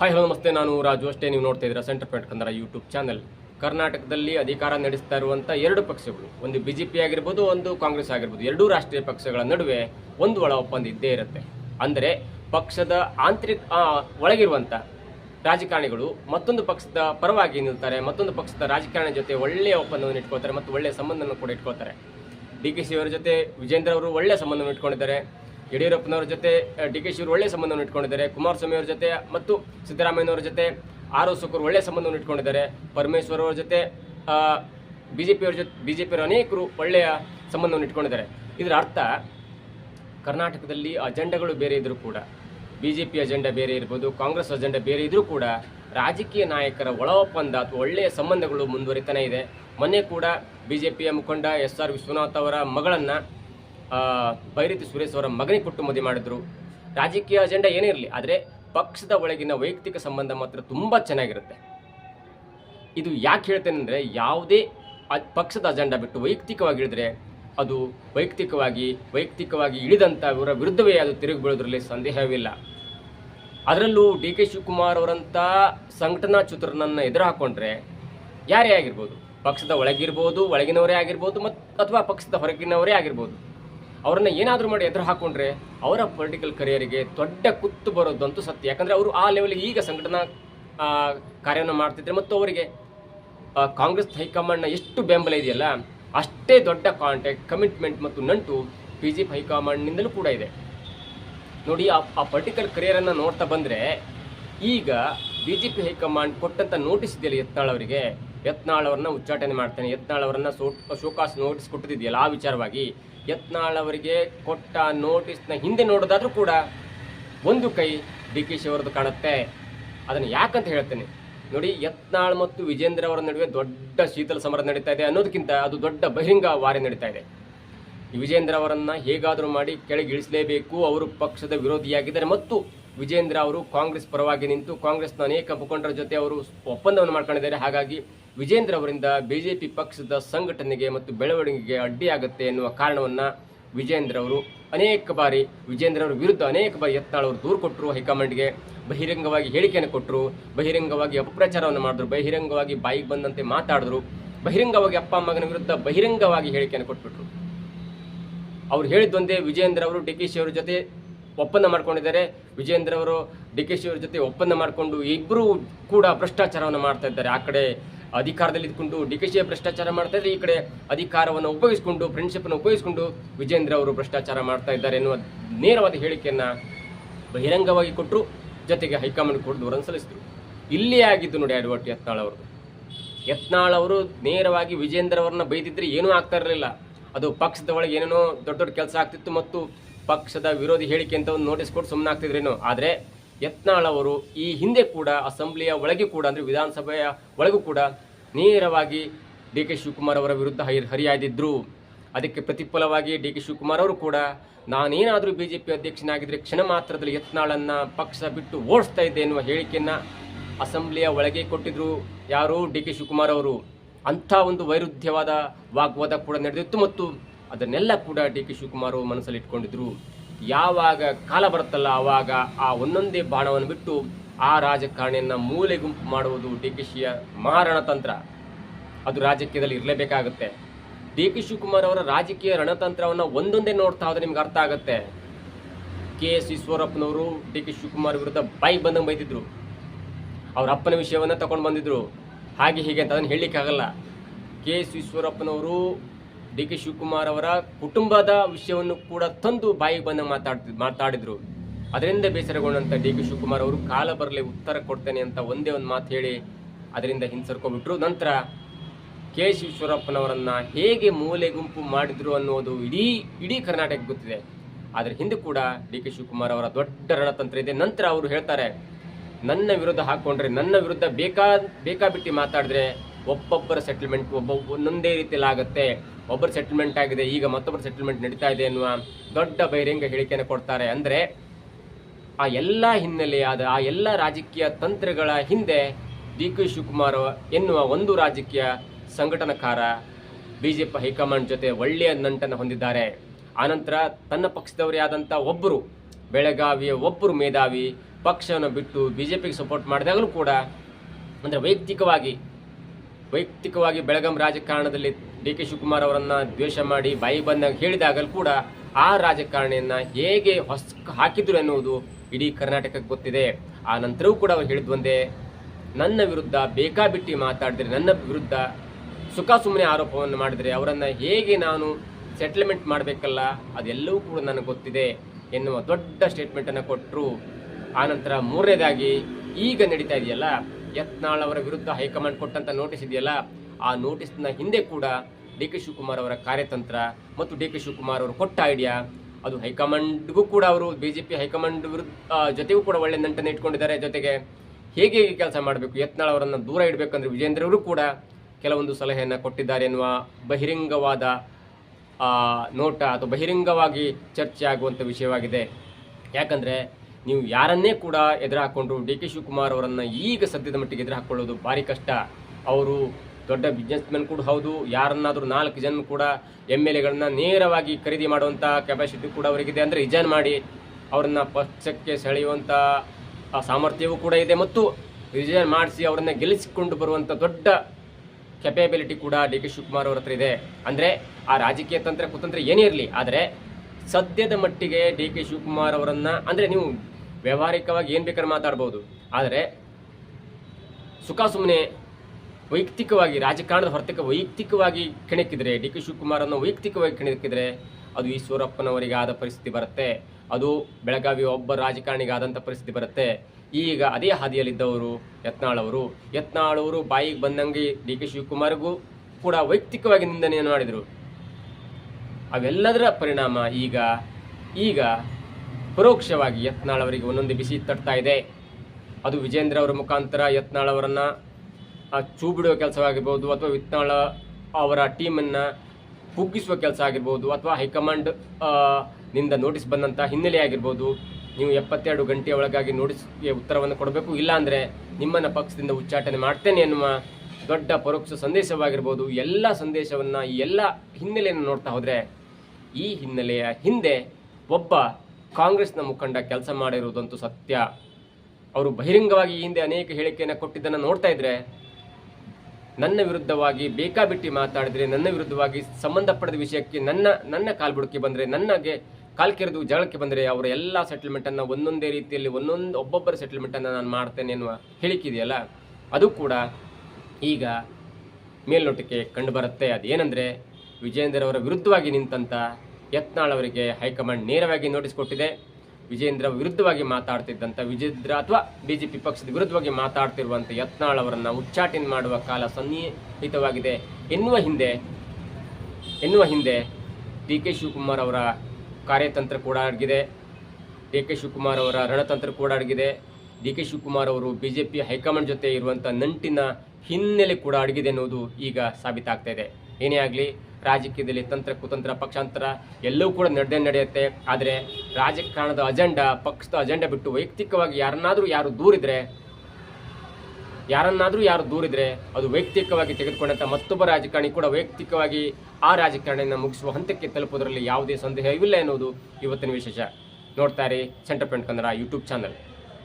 Hi hello ನಮಸ್ತೆ. ನಾನು ರಾಜು ಅಷ್ಟೇ. ನೀವು ನೋಡ್ತಾ ಇದ್ದೀರಾ centre point Kannada YouTube channel ಕರ್ನಾಟಕದಲ್ಲಿ ಅಧಿಕಾರ ನಡೆಸ್ತಾ ಇರುವಂಥ ಎರಡು ಪಕ್ಷಗಳು. ಒಂದು ಬಿ ಜೆ ಪಿ ಆಗಿರ್ಬೋದು, ಒಂದು ಕಾಂಗ್ರೆಸ್ ಆಗಿರ್ಬೋದು. ಎರಡೂ ರಾಷ್ಟ್ರೀಯ ಪಕ್ಷಗಳ ನಡುವೆ ಒಂದು ಒಳ ಒಪ್ಪಂದ ಇದ್ದೇ ಇರುತ್ತೆ. ಅಂದರೆ ಪಕ್ಷದ ಆಂತರಿಕ ಒಳಗಿರುವಂಥ ರಾಜಕಾರಣಿಗಳು ಮತ್ತೊಂದು ಪಕ್ಷದ ಪರವಾಗಿ ನಿಲ್ತಾರೆ, ಮತ್ತೊಂದು ಪಕ್ಷದ ರಾಜಕಾರಣಿ ಜೊತೆ ಒಳ್ಳೆಯ ಒಪ್ಪಂದವನ್ನು ಇಟ್ಕೋತಾರೆ ಮತ್ತು ಒಳ್ಳೆಯ ಸಂಬಂಧವನ್ನು ಕೂಡ ಇಟ್ಕೋತಾರೆ ಡಿ ಕೆ ಸಿ ಅವರ ಜೊತೆ ವಿಜೇಂದ್ರ ಅವರು ಒಳ್ಳೆಯ ಸಂಬಂಧವನ್ನು ಇಟ್ಕೊಂಡಿದ್ದಾರೆ. ಯಡಿಯೂರಪ್ಪನವರ ಜೊತೆ ಡಿ ಕೆ ಶಿವರು ಒಳ್ಳೆಯ ಸಂಬಂಧವನ್ನು ಇಟ್ಕೊಂಡಿದ್ದಾರೆ. ಕುಮಾರಸ್ವಾಮಿ ಅವರ ಜೊತೆ ಮತ್ತು ಸಿದ್ದರಾಮಯ್ಯನವರ ಜೊತೆ ಆರ್ ಅವರು ಒಳ್ಳೆಯ ಸಂಬಂಧವನ್ನು ಇಟ್ಕೊಂಡಿದ್ದಾರೆ. ಪರಮೇಶ್ವರ್ ಅವರ ಜೊತೆ ಬಿ ಜೆ ಪಿಯವ್ರ ಜೊತೆ ಬಿ ಜೆ ಪಿಯವರು ಅನೇಕರು ಒಳ್ಳೆಯ ಸಂಬಂಧವನ್ನು ಇಟ್ಕೊಂಡಿದ್ದಾರೆ. ಇದರ ಅರ್ಥ, ಕರ್ನಾಟಕದಲ್ಲಿ ಅಜೆಂಡಗಳು ಬೇರೆ ಇದ್ದರೂ ಕೂಡ ಬಿ ಜೆ ಪಿ ಅಜೆಂಡಾ ಬೇರೆ ಇರ್ಬೋದು, ಕಾಂಗ್ರೆಸ್ ಅಜೆಂಡಾ ಬೇರೆ ಇದ್ದರೂ ಕೂಡ, ರಾಜಕೀಯ ನಾಯಕರ ಒಳ ಒಪ್ಪಂದ ಅಥವಾ ಒಳ್ಳೆಯ ಸಂಬಂಧಗಳು ಮುಂದುವರಿತಾನೆ ಇದೆ. ಮೊನ್ನೆ ಕೂಡ ಬಿ ಜೆ ಪಿಯ ಮುಖಂಡ ಎಸ್ ಆರ್ ವಿಶ್ವನಾಥ್ ಅವರ ಮಗಳನ್ನು ಬೈರತಿ ಸುರೇಶ್ ಅವರ ಮಗನಿಗೆ ಕೊಟ್ಟು ಮದುವೆ ಮಾಡಿದ್ರು. ರಾಜಕೀಯ ಅಜೆಂಡಾ ಏನೇ ಇರಲಿ, ಆದರೆ ಪಕ್ಷದ ಒಳಗಿನ ವೈಯಕ್ತಿಕ ಸಂಬಂಧ ಮಾತ್ರ ತುಂಬ ಚೆನ್ನಾಗಿರುತ್ತೆ. ಇದು ಯಾಕೆ ಹೇಳ್ತೇನೆ ಅಂದರೆ ಯಾವುದೇ ಪಕ್ಷದ ಅಜೆಂಡಾ ಬಿಟ್ಟು ವೈಯಕ್ತಿಕವಾಗಿ ಇಳಿದ್ರೆ ಅದು ವೈಯಕ್ತಿಕವಾಗಿ ವೈಯಕ್ತಿಕವಾಗಿ ಇಳಿದಂಥ ಇವರ ವಿರುದ್ಧವೇ ಅದು ತಿರುಗಿ ಬೀಳೋದ್ರಲ್ಲಿ ಸಂದೇಹವಿಲ್ಲ. ಅದರಲ್ಲೂ ಡಿ ಕೆ ಶಿವಕುಮಾರ್ ಅವರಂಥ ಸಂಘಟನಾ ಚತುರನನ್ನು ಎದುರು ಹಾಕೊಂಡ್ರೆ ಯಾರೇ ಆಗಿರ್ಬೋದು, ಪಕ್ಷದ ಒಳಗಿರ್ಬೋದು, ಒಳಗಿನವರೇ ಆಗಿರ್ಬೋದು ಮತ್ತು ಅಥವಾ ಪಕ್ಷದ ಹೊರಗಿನವರೇ ಆಗಿರ್ಬೋದು ಅವರನ್ನ ಏನಾದರೂ ಮಾಡಿ ಎದುರು ಹಾಕೊಂಡ್ರೆ ಅವರ ಪೊಲಿಟಿಕಲ್ ಕರಿಯರಿಗೆ ದೊಡ್ಡ ಕುತ್ತು ಬರೋದಂತೂ ಸತ್ಯ. ಯಾಕಂದರೆ ಅವರು ಆ ಲೆವೆಲ್ಗೆ ಈಗ ಸಂಘಟನಾ ಕಾರ್ಯವನ್ನು ಮಾಡ್ತಿದ್ರೆ ಮತ್ತು ಅವರಿಗೆ ಕಾಂಗ್ರೆಸ್ ಹೈಕಮಾಂಡ್ನ ಎಷ್ಟು ಬೆಂಬಲ ಇದೆಯಲ್ಲ, ಅಷ್ಟೇ ದೊಡ್ಡ ಕಾಂಟ್ಯಾಕ್ಟ್ ಕಮಿಟ್ಮೆಂಟ್ ಮತ್ತು ನಂಟು ಬಿ ಜೆ ಪಿ ಹೈಕಮಾಂಡ್ನಿಂದಲೂ ಕೂಡ ಇದೆ. ನೋಡಿ, ಆ ಆ ಪರ್ಟಿಕಲ್ ಕರಿಯರನ್ನು ನೋಡ್ತಾ ಬಂದರೆ ಈಗ B J P high command ಕೊಟ್ಟಂಥ ನೋಟಿಸ್ ಇದೆಯಲ್ಲ ಯತ್ನಾಳ್ ಅವರಿಗೆ ಯತ್ನಾಳ್ ಅವರನ್ನ ಉಚ್ಚಾಟನೆ ಮಾಡ್ತಾನೆ. ಯತ್ನಾಳ್ ಅವರನ್ನ ಸೋ ಶೋಕಾಸ್ ನೋಟಿಸ್ ಕೊಟ್ಟಿದೆಯಲ್ಲ ಆ ವಿಚಾರವಾಗಿ. ಯತ್ನಾಳ್ ಅವರಿಗೆ ಕೊಟ್ಟ ನೋಟಿಸ್ನ ಹಿಂದೆ ನೋಡೋದಾದ್ರೂ ಕೂಡ ಒಂದು ಕೈ ಡಿ ಕೆ ಶಿ ಅವರದ್ದು ಕಾಣುತ್ತೆ. ಅದನ್ನು ಯಾಕಂತ ಹೇಳ್ತೇನೆ. ನೋಡಿ, ಯತ್ನಾಳ್ ಮತ್ತು ವಿಜೇಂದ್ರ ಅವರ ನಡುವೆ ದೊಡ್ಡ ಶೀತಲ ಸಮರ ನಡೀತಾ ಇದೆ ಅನ್ನೋದಕ್ಕಿಂತ ಅದು ದೊಡ್ಡ ಬಹಿರಂಗ ವಾರಿ ನಡೀತಾ ಇದೆ. ವಿಜೇಂದ್ರ ಅವರನ್ನು ಹೇಗಾದರೂ ಮಾಡಿ ಕೆಳಗೆ ಇಳಿಸಲೇಬೇಕು. ಅವರು ಪಕ್ಷದ ವಿರೋಧಿಯಾಗಿದ್ದಾರೆ ಮತ್ತು ವಿಜೇಂದ್ರ ಅವರು ಕಾಂಗ್ರೆಸ್ ಪರವಾಗಿ ನಿಂತು ಕಾಂಗ್ರೆಸ್ನ ಅನೇಕ ಮುಖಂಡರ ಜೊತೆ ಅವರು ಒಪ್ಪಂದವನ್ನು ಮಾಡ್ಕೊಂಡಿದ್ದಾರೆ. ಹಾಗಾಗಿ ವಿಜೇಂದ್ರ ಅವರಿಂದ ಬಿಜೆಪಿ ಪಕ್ಷದ ಸಂಘಟನೆಗೆ ಮತ್ತು ಬೆಳವಣಿಗೆಗೆ ಅಡ್ಡಿಯಾಗುತ್ತೆ ಎನ್ನುವ ಕಾರಣವನ್ನ ವಿಜೇಂದ್ರ ಅವರು ಅನೇಕ ಬಾರಿ, ವಿಜೇಂದ್ರ ಅವರ ವಿರುದ್ಧ ಅನೇಕ ಬಾರಿ ಯತ್ನಾಳ್ ಅವರು ದೂರು ಕೊಟ್ಟರು ಹೈಕಮಾಂಡ್ಗೆ. ಬಹಿರಂಗವಾಗಿ ಹೇಳಿಕೆಯನ್ನು ಕೊಟ್ಟರು ಬಹಿರಂಗವಾಗಿ ಅಪಪ್ರಚಾರವನ್ನು ಮಾಡಿದ್ರು, ಬಹಿರಂಗವಾಗಿ ಬಾಯಿಗೆ ಬಂದಂತೆ ಮಾತಾಡಿದ್ರು, ಬಹಿರಂಗವಾಗಿ ಅಪ್ಪ ಮಗನ ವಿರುದ್ಧ ಬಹಿರಂಗವಾಗಿ ಹೇಳಿಕೆಯನ್ನು ಕೊಟ್ಬಿಟ್ರು. ಅವ್ರು ಹೇಳಿದ್ದೊಂದೇ ವಿಜೇಂದ್ರ ಅವರು, ಡಿ ಅವರ ಜೊತೆ ಒಪ್ಪಂದ ಮಾಡ್ಕೊಂಡಿದ್ದಾರೆ. ವಿಜೇಂದ್ರ ಅವರು, ಡಿ ಅವರ ಜೊತೆ ಒಪ್ಪಂದ ಮಾಡಿಕೊಂಡು ಇಬ್ಬರೂ ಕೂಡ ಭ್ರಷ್ಟಾಚಾರವನ್ನು ಮಾಡ್ತಾ ಇದ್ದಾರೆ. ಆ ಕಡೆ ಅಧಿಕಾರದಲ್ಲಿ ಇದ್ಕೊಂಡು ಡಿ ಕೆ ಶಿ ಭ್ರಷ್ಟಾಚಾರ ಮಾಡ್ತಾ ಇದ್ರೆ ಈ ಕಡೆ ಅಧಿಕಾರವನ್ನು ಉಪಯೋಗಿಸಿಕೊಂಡು ಫ್ರೆಂಡ್ಶಿಪ್ಪನ್ನು ಉಪಯೋಗಿಸಿಕೊಂಡು ವಿಜೇಂದ್ರ ಅವರು ಭ್ರಷ್ಟಾಚಾರ ಮಾಡ್ತಾ ಇದ್ದಾರೆ ಎನ್ನುವ ನೇರವಾದ ಹೇಳಿಕೆಯನ್ನು ಬಹಿರಂಗವಾಗಿ ಕೊಟ್ಟರು ಜೊತೆಗೆ ಹೈಕಮಾಂಡ್ ಕೂಡ ದೂರನ್ನು ಸಲ್ಲಿಸಿದ್ರು. ಇಲ್ಲೇ ಆಗಿದ್ದು ನೋಡಿ ಅಡ್ವರ್ಟ್ ಯತ್ನಾಳ್ ಅವರು ಯತ್ನಾಳ್ ಅವರು ನೇರವಾಗಿ ವಿಜೇಂದ್ರ ಅವರನ್ನ ಬೈದಿದ್ರೆ ಏನೂ ಆಗ್ತಾ ಇರಲಿಲ್ಲ. ಅದು ಪಕ್ಷದ ಒಳಗೆ ಏನೇನೋ ದೊಡ್ಡ ದೊಡ್ಡ ಕೆಲಸ ಆಗ್ತಿತ್ತು ಮತ್ತು ಪಕ್ಷದ ವಿರೋಧಿ ಹೇಳಿಕೆ ಅಂತ ಒಂದು ನೋಟಿಸ್ ಕೊಟ್ಟು ಸುಮ್ಮನೆ ಆಗ್ತಿದ್ರೇನೋ ಆದರೆ ಯತ್ನಾಳ್ ಅವರು ಈ ಹಿಂದೆ ಕೂಡ ಅಸೆಂಬ್ಲಿಯ ಒಳಗೆ ಕೂಡ, ಅಂದರೆ ವಿಧಾನಸಭೆಯ ಒಳಗೂ ಕೂಡ ನೇರವಾಗಿ ಡಿ ಕೆ ಶಿವಕುಮಾರ್ ಅವರ ವಿರುದ್ಧ ಹರಿ ಹರಿಯಾದಿದ್ರು ಅದಕ್ಕೆ ಪ್ರತಿಫಲವಾಗಿ ಡಿ ಕೆ ಶಿವಕುಮಾರ್ ಅವರು ಕೂಡ, ನಾನೇನಾದರೂ ಬಿ ಜೆ ಪಿ ಅಧ್ಯಕ್ಷನಾಗಿದ್ದರೆ ಕ್ಷಣ ಮಾತ್ರದಲ್ಲಿ ಯತ್ನಾಳನ್ನು ಪಕ್ಷ ಬಿಟ್ಟು ಓಡಿಸ್ತಾ ಇದ್ದೆ ಎನ್ನುವ ಹೇಳಿಕೆಯನ್ನು ಅಸೆಂಬ್ಲಿಯ ಒಳಗೆ ಕೊಟ್ಟಿದ್ದರು ಯಾರು? ಡಿ ಕೆ ಶಿವಕುಮಾರ್ ಅವರು. ಅಂಥ ಒಂದು ವೈರುಧ್ಯವಾದ ವಾಗ್ವಾದ ಕೂಡ ನಡೆದಿತ್ತು ಮತ್ತು ಅದನ್ನೆಲ್ಲ ಕೂಡ ಡಿ ಕೆ ಶಿವಕುಮಾರ್ ಅವರು ಮನಸ್ಸಲ್ಲಿ ಇಟ್ಕೊಂಡಿದ್ರು. ಯಾವಾಗ ಕಾಲ ಬರುತ್ತಲ್ಲ ಆವಾಗ ಆ ಒಂದೊಂದೇ ಬಾಣವನ್ನು ಬಿಟ್ಟು ಆ ರಾಜಕಾರಣಿಯನ್ನು ಮೂಲೆ ಗುಂಪು ಮಾಡುವುದು ಡಿ ಕೆ ಶಿಯ ಮಹಾರಣತಂತ್ರ ಅದು ರಾಜಕೀಯದಲ್ಲಿ ಇರಲೇಬೇಕಾಗುತ್ತೆ. ಡಿ ಕೆ ಶಿವಕುಮಾರ್ ಅವರ ರಾಜಕೀಯ ರಣತಂತ್ರವನ್ನು ಒಂದೊಂದೇ ನೋಡ್ತಾ ಹೋದ್ರೆ ನಿಮ್ಗೆ ಅರ್ಥ ಆಗುತ್ತೆ. ಕೆ ಎಸ್ ಈಶ್ವರಪ್ಪನವರು ಡಿ ಕೆ ಶಿವಕುಮಾರ್ ವಿರುದ್ಧ ಬೈ ಬಂದಂಗೆ ಬೈದಿದ್ರು. ಅವ್ರ ಅಪ್ಪನ ವಿಷಯವನ್ನ ತಗೊಂಡು ಬಂದಿದ್ರು. ಹಾಗೆ ಹೀಗೆ ಅಂತ ಅದನ್ನು ಹೇಳಲಿಕ್ಕಾಗಲ್ಲ. ಕೆ ಎಸ್ ಈಶ್ವರಪ್ಪನವರು ಡಿ ಕೆ ಶಿವಕುಮಾರ್ ಅವರ ಕುಟುಂಬದ ವಿಷಯವನ್ನು ಕೂಡ ತಂದು ಬಾಯಿಗೆ ಬಂದ ಮಾತಾಡಿದ್ರು. ಅದರಿಂದ ಬೇಸರಗೊಂಡಂತ ಡಿ ಕೆ ಶಿವಕುಮಾರ್ ಅವರು ಕಾಲ ಬರಲಿ ಉತ್ತರ ಕೊಡ್ತೇನೆ ಅಂತ ಒಂದೇ ಒಂದು ಮಾತು ಹೇಳಿ ಅದರಿಂದ ಹಿಂಸರ್ಕೊಂಡ್ಬಿಟ್ರು. ನಂತರ ಕೆ ಈಶ್ವರಪ್ಪನವರನ್ನ ಹೇಗೆ ಮೂಲೆ ಗುಂಪು ಮಾಡಿದ್ರು ಅನ್ನೋದು ಇಡೀ ಇಡೀ ಕರ್ನಾಟಕ ಗೊತ್ತಿದೆ. ಆದರೆ ಹಿಂದೆ ಕೂಡ ಡಿ ಕೆ ಶಿವಕುಮಾರ್ ಅವರ ದೊಡ್ಡ ರಣತಂತ್ರ ಇದೆ. ನಂತರ ಅವರು ಹೇಳ್ತಾರೆ, ನನ್ನ ವಿರುದ್ಧ ಹಾಕೊಂಡ್ರೆ ನನ್ನ ವಿರುದ್ಧ ಬೇಕಾ ಬೇಕಾಬಿಟ್ಟಿ ಮಾತಾಡಿದ್ರೆ ಒಬ್ಬೊಬ್ಬರ ಸೆಟಲ್ಮೆಂಟ್ ಒಬ್ಬ ಒಂದೊಂದೇ ರೀತಿಯಲ್ಲಿ ಆಗುತ್ತೆ. ಒಬ್ಬರ ಸೆಟಲ್ಮೆಂಟ್ ಆಗಿದೆ, ಈಗ ಮತ್ತೊಬ್ಬರ ಸೆಟಲ್ಮೆಂಟ್ ನಡೀತಾ ಇದೆ ಎನ್ನುವ ದೊಡ್ಡ ಬಹಿರಂಗ ಹೇಳಿಕೆಯನ್ನು ಕೊಡ್ತಾರೆ. ಅಂದರೆ ಆ ಎಲ್ಲ ಹಿನ್ನೆಲೆಯಾದ ಆ ಎಲ್ಲ ರಾಜಕೀಯ ತಂತ್ರಗಳ ಹಿಂದೆ ಡಿ ಕೆ ಶಿವಕುಮಾರ್ ಎನ್ನುವ ಒಂದು ರಾಜಕೀಯ ಸಂಘಟನಕಾರ ಪಿ ಹೈಕಮಾಂಡ್ ಜೊತೆ ಒಳ್ಳೆಯ ನಂಟನ್ನು ಹೊಂದಿದ್ದಾರೆ. ಆನಂತರ ತನ್ನ ಪಕ್ಷದವರೇ ಆದಂಥ ಒಬ್ಬರು ಬೆಳಗಾವಿಯ ಒಬ್ಬರು ಮೇಧಾವಿ, ಪಕ್ಷವನ್ನು ಬಿಟ್ಟು ಬಿ ಜೆ ಪಿಗೆ ಸಪೋರ್ಟ್ ಮಾಡಿದಾಗಲೂ ಕೂಡ, ಅಂದರೆ ವೈಯಕ್ತಿಕವಾಗಿ ವೈಯಕ್ತಿಕವಾಗಿ ಬೆಳಗಾಂ ರಾಜಕಾರಣದಲ್ಲಿ ಡಿ ಕೆ ಶಿವಕುಮಾರ್ ಅವರನ್ನು ದ್ವೇಷ ಮಾಡಿ ಬಾಯಿ ಬಂದಾಗ ಹೇಳಿದಾಗಲೂ ಕೂಡ ಆ ರಾಜಕಾರಣಿಯನ್ನು ಹೇಗೆ ಹೊಸ ಹಾಕಿದ್ರು ಎನ್ನುವುದು ಇಡೀ ಕರ್ನಾಟಕಕ್ಕೆ ಗೊತ್ತಿದೆ. ಆ ನಂತರವೂ ಕೂಡ ಅವರು ಹೇಳಿದ್ ಒಂದೇ, ನನ್ನ ವಿರುದ್ಧ ಬೇಕಾಬಿಟ್ಟಿ ಮಾತಾಡಿದರೆ, ನನ್ನ ವಿರುದ್ಧ ಸುಖ ಸುಮ್ಮನೆ ಆರೋಪವನ್ನು ಮಾಡಿದರೆ ಅವರನ್ನು ಹೇಗೆ ನಾನು ಸೆಟ್ಲ್ಮೆಂಟ್ ಮಾಡಬೇಕಲ್ಲ, ಅದೆಲ್ಲವೂ ಕೂಡ ನನಗೆ ಗೊತ್ತಿದೆ ಎನ್ನುವ ದೊಡ್ಡ ಸ್ಟೇಟ್ಮೆಂಟನ್ನು ಕೊಟ್ಟರು ಆನಂತರ ಮೂರನೇದಾಗಿ, ಈಗ ನಡೀತಾ ಇದೆಯಲ್ಲ ಯತ್ನಾಳ್ ಅವರ ವಿರುದ್ಧ ಹೈಕಮಾಂಡ್ ಕೊಟ್ಟಂತ ನೋಟಿಸ್ ಇದೆಯಲ್ಲ, ಆ ನೋಟಿಸ್ನ ಹಿಂದೆ ಕೂಡ ಡಿ ಕೆ ಶಿವಕುಮಾರ್ ಅವರ ಕಾರ್ಯತಂತ್ರ ಮತ್ತು ಡಿ ಕೆ ಶಿವಕುಮಾರ್ ಅವರು ಕೊಟ್ಟ ಐಡಿಯಾ ಅದು ಹೈಕಮಾಂಡ್ಗೂ ಕೂಡ ಅವರು, ಬಿಜೆಪಿ ಹೈಕಮಾಂಡ್ ವಿರುದ್ಧ ಜೊತೆಗೂ ಕೂಡ ಒಳ್ಳೆ ನಂಟನ್ನು ಇಟ್ಕೊಂಡಿದ್ದಾರೆ ಜೊತೆಗೆ. ಹೇಗೆ ಹೇಗೆ ಕೆಲಸ ಮಾಡಬೇಕು? ಯತ್ನಾಳ್ ಅವರನ್ನು ದೂರ ಇಡಬೇಕಂದ್ರೆ ವಿಜೇಂದ್ರ ಅವರು ಕೂಡ ಕೆಲವೊಂದು ಸಲಹೆಯನ್ನು ಕೊಟ್ಟಿದ್ದಾರೆ ಎನ್ನುವ ಬಹಿರಂಗವಾದ ನೋಟ ಅಥವಾ ಬಹಿರಂಗವಾಗಿ ಚರ್ಚೆ ಆಗುವಂಥ ವಿಷಯವಾಗಿದೆ. ಯಾಕಂದರೆ ನೀವು ಯಾರನ್ನೇ ಕೂಡ ಎದುರು ಹಾಕ್ಕೊಂಡ್ರು ಡಿ ಕೆ ಶಿವಕುಮಾರ್ ಅವರನ್ನು ಈಗ ಸದ್ಯದ ಮಟ್ಟಿಗೆ ಎದುರು ಹಾಕ್ಕೊಳ್ಳೋದು ಭಾರಿ ಕಷ್ಟ. ಅವರು ದೊಡ್ಡ ಬಿಸ್ನೆಸ್ ಮ್ಯಾನ್ ಕೂಡ ಹೌದು, ಯಾರನ್ನಾದರೂ ನಾಲ್ಕು ಜನ ಕೂಡ ಎಂ ಎಲ್ ಎಗಳನ್ನ ನೇರವಾಗಿ ಖರೀದಿ ಮಾಡುವಂಥ ಕೆಪಾಸಿಟಿ ಕೂಡ ಅವರಿಗಿದೆ. ಅಂದರೆ ರಿಜೈನ್ ಮಾಡಿ ಅವರನ್ನು ಪಕ್ಷಕ್ಕೆ ಸೆಳೆಯುವಂಥ ಸಾಮರ್ಥ್ಯವೂ ಕೂಡ ಇದೆ. ಮತ್ತು ರಿಜೈನ್ ಮಾಡಿಸಿ ಅವರನ್ನು ಗೆಲ್ಲಿಸಿಕೊಂಡು ಬರುವಂಥ ದೊಡ್ಡ ಕೆಪೇಬಿಲಿಟಿ ಕೂಡ ಡಿ ಕೆ ಶಿವಕುಮಾರ್ ಅವ್ರ ಹತ್ರ ಇದೆ. ಅಂದರೆ ಆ ರಾಜಕೀಯ ತಂತ್ರ ಕುತಂತ್ರ ಏನೇ ಇರಲಿ, ಆದರೆ ಸದ್ಯದ ಮಟ್ಟಿಗೆ ಡಿ ಕೆ ಶಿವಕುಮಾರ್ ಅವರನ್ನು, ಅಂದರೆ ನೀವು ವ್ಯಾವಹಾರಿಕವಾಗಿ ಏನು ಬೇಕಾದ್ರೆ ಮಾತಾಡ್ಬೋದು. ಆದರೆ ಸುಖ ಸುಮ್ಮನೆ ವೈಯಕ್ತಿಕವಾಗಿ, ರಾಜಕಾರಣದ ಹೊರತಕ್ಕೆ ವೈಯಕ್ತಿಕವಾಗಿ ಕೆಣಕಿದ್ರೆ, ಡಿ ಕೆ ಶಿವಕುಮಾರನ್ನು ವೈಯಕ್ತಿಕವಾಗಿ ಕೆಣಕಿದ್ರೆ ಅದು ಈಶ್ವರಪ್ಪನವರಿಗೆ ಆದ ಪರಿಸ್ಥಿತಿ ಬರುತ್ತೆ. ಅದು ಬೆಳಗಾವಿ ಒಬ್ಬ ರಾಜಕಾರಣಿಗೆ ಆದಂಥ ಪರಿಸ್ಥಿತಿ ಬರುತ್ತೆ. ಈಗ ಅದೇ ಹಾದಿಯಲ್ಲಿದ್ದವರು ಯತ್ನಾಳವರು ಯತ್ನಾಳವರು ಬಾಯಿಗೆ ಬಂದಂಗೆ ಡಿ ಕೆ ಶಿವಕುಮಾರ್ಗೂ ಕೂಡ ವೈಯಕ್ತಿಕವಾಗಿ ನಿಂದನೆಯನ್ನು ಮಾಡಿದರು. ಅವೆಲ್ಲದರ ಪರಿಣಾಮ ಈಗ ಈಗ ಪರೋಕ್ಷವಾಗಿ ಯತ್ನಾಳ್ ಅವರಿಗೆ ಒಂದೊಂದು ಬಿಸಿ ತಟ್ತಾ ಇದೆ. ಅದು ವಿಜೇಂದ್ರ ಅವರ ಮುಖಾಂತರ ಯತ್ನಾಳ್ ಅವರನ್ನು ಆ, ಚೂ ಬಿಡುವ ಕೆಲಸವಾಗಿರ್ಬೋದು ಅಥವಾ ಯತ್ನಾಳ್ ಅವರ ಟೀಮನ್ನು ಕುಗ್ಗಿಸುವ ಕೆಲಸ ಆಗಿರ್ಬೋದು ಅಥವಾ ಹೈಕಮಾಂಡ್ನಿಂದ ನೋಟಿಸ್ ಬಂದಂಥ ಹಿನ್ನೆಲೆ ಆಗಿರ್ಬೋದು ನೀವು ಎಪ್ಪತ್ತೆರಡು ಗಂಟೆಯ ಒಳಗಾಗಿ ನೋಟಿಸ್ಗೆ ಉತ್ತರವನ್ನು ಕೊಡಬೇಕು. ಇಲ್ಲಾಂದರೆ ನಿಮ್ಮನ್ನು ಪಕ್ಷದಿಂದ ಉಚ್ಚಾಟನೆ ಮಾಡ್ತೇನೆ ಎನ್ನುವ ದೊಡ್ಡ ಪರೋಕ್ಷ ಸಂದೇಶವಾಗಿರ್ಬೋದು. ಎಲ್ಲ ಸಂದೇಶವನ್ನು ಈ ಎಲ್ಲ ಹಿನ್ನೆಲೆಯನ್ನು ನೋಡ್ತಾ ಹೋದರೆ ಈ ಹಿನ್ನೆಲೆಯ ಹಿಂದೆ ಒಬ್ಬ ಕಾಂಗ್ರೆಸ್ನ ಮುಖಂಡ ಕೆಲಸ ಮಾಡಿರುವುದಂತೂ ಸತ್ಯ. ಅವರು ಬಹಿರಂಗವಾಗಿ ಹಿಂದೆ ಅನೇಕ ಹೇಳಿಕೆಯನ್ನು ಕೊಟ್ಟಿದ್ದನ್ನು ನೋಡ್ತಾ ಇದ್ರೆ, ನನ್ನ ವಿರುದ್ಧವಾಗಿ ಬೇಕಾಬಿಟ್ಟಿ ಮಾತಾಡಿದ್ರೆ, ನನ್ನ ವಿರುದ್ಧವಾಗಿ ಸಂಬಂಧಪಡದ ವಿಷಯಕ್ಕೆ ನನ್ನ ನನ್ನ ಕಾಲ್ಬುಡಕ್ಕೆ ಬಂದರೆ ನನಗೆ ಕಾಲ್ ಕೆರೆದು ಜಗಳಕ್ಕೆ ಬಂದರೆ ಅವರ ಎಲ್ಲ ಸೆಟಲ್ಮೆಂಟನ್ನು ಒಂದೊಂದೇ ರೀತಿಯಲ್ಲಿ ಒಂದೊಂದು, ಒಬ್ಬೊಬ್ಬರ ಸೆಟಲ್ಮೆಂಟನ್ನು ನಾನು ಮಾಡ್ತೇನೆ ಎನ್ನುವ ಹೇಳಿಕೆ ಇದೆಯಲ್ಲ? ಅದು ಕೂಡ ಈಗ ಮೇಲ್ನೋಟಕ್ಕೆ ಕಂಡುಬರುತ್ತೆ ಅದೇನೆಂದರೆ ವಿಜೇಂದ್ರ ಅವರ ವಿರುದ್ಧವಾಗಿ ನಿಂತಂತ ಯತ್ನಾಳ್ ಅವರಿಗೆ ಹೈಕಮಾಂಡ್ ನೇರವಾಗಿ ನೋಟಿಸ್ ಕೊಟ್ಟಿದೆ. ವಿಜೇಂದ್ರ ವಿರುದ್ಧವಾಗಿ ಮಾತಾಡ್ತಿದ್ದಂಥ ವಿಜೇಂದ್ರ ಅಥವಾ ಬಿಜೆಪಿ ಪಕ್ಷದ ವಿರುದ್ಧವಾಗಿ ಮಾತಾಡ್ತಿರುವಂಥ ಯತ್ನಾಳ್ ಅವರನ್ನು ಉಚ್ಚಾಟನೆ ಮಾಡುವ ಕಾಲ ಸನ್ನಿಹಿತವಾಗಿದೆ. ಎನ್ನುವ ಹಿಂದೆ ಎನ್ನುವ ಹಿಂದೆ ಡಿ ಕೆ ಶಿವಕುಮಾರ್ ಅವರ ಕಾರ್ಯತಂತ್ರ ಕೂಡ ಅಡಗಿದೆ. ಡಿ ಕೆ ಶಿವಕುಮಾರ್ ಅವರ ರಣತಂತ್ರ ಕೂಡ ಅಡಗಿದೆ. ಡಿ ಕೆ ಶಿವಕುಮಾರ್ ಅವರು ಬಿ ಜೆ ಪಿ ಹೈಕಮಾಂಡ್ ಜೊತೆ ಇರುವಂಥ ನಂಟಿನ ಹಿನ್ನೆಲೆ ಕೂಡ ಅಡಗಿದೆ ಅನ್ನೋದು ಈಗ ಸಾಬೀತಾಗ್ತಾ ಇದೆ. ಏನೇ ಆಗಲಿ ರಾಜಕೀಯದಲ್ಲಿ ತಂತ್ರ, ಕುತಂತ್ರ, ಪಕ್ಷಾಂತರ ಎಲ್ಲವೂ ಕೂಡ ನಡೆದೇ ನಡೆಯುತ್ತೆ. ಆದರೆ ರಾಜಕಾರಣದ ಅಜೆಂಡಾ, ಪಕ್ಷದ ಅಜೆಂಡಾ ಬಿಟ್ಟು ವೈಯಕ್ತಿಕವಾಗಿ ಯಾರನ್ನಾದರೂ ಯಾರು ದೂರಿದ್ರೆ, ಯಾರನ್ನಾದರೂ ಯಾರು ದೂರಿದ್ರೆ ಅದು ವೈಯಕ್ತಿಕವಾಗಿ ತೆಗೆದುಕೊಂಡಂಥ ಮತ್ತೊಬ್ಬ ರಾಜಕಾರಣಿ ಕೂಡ ವೈಯಕ್ತಿಕವಾಗಿ ಆ ರಾಜಕಾರಣಿಯನ್ನು ಮುಗಿಸುವ ಹಂತಕ್ಕೆ ತಲುಪುವುದರಲ್ಲಿ ಯಾವುದೇ ಸಂದೇಹವಿಲ್ಲ ಎನ್ನುವುದು ಇವತ್ತಿನ ವಿಶೇಷ. ನೋಡ್ತಾರೆ centre point Kannada YouTube channel.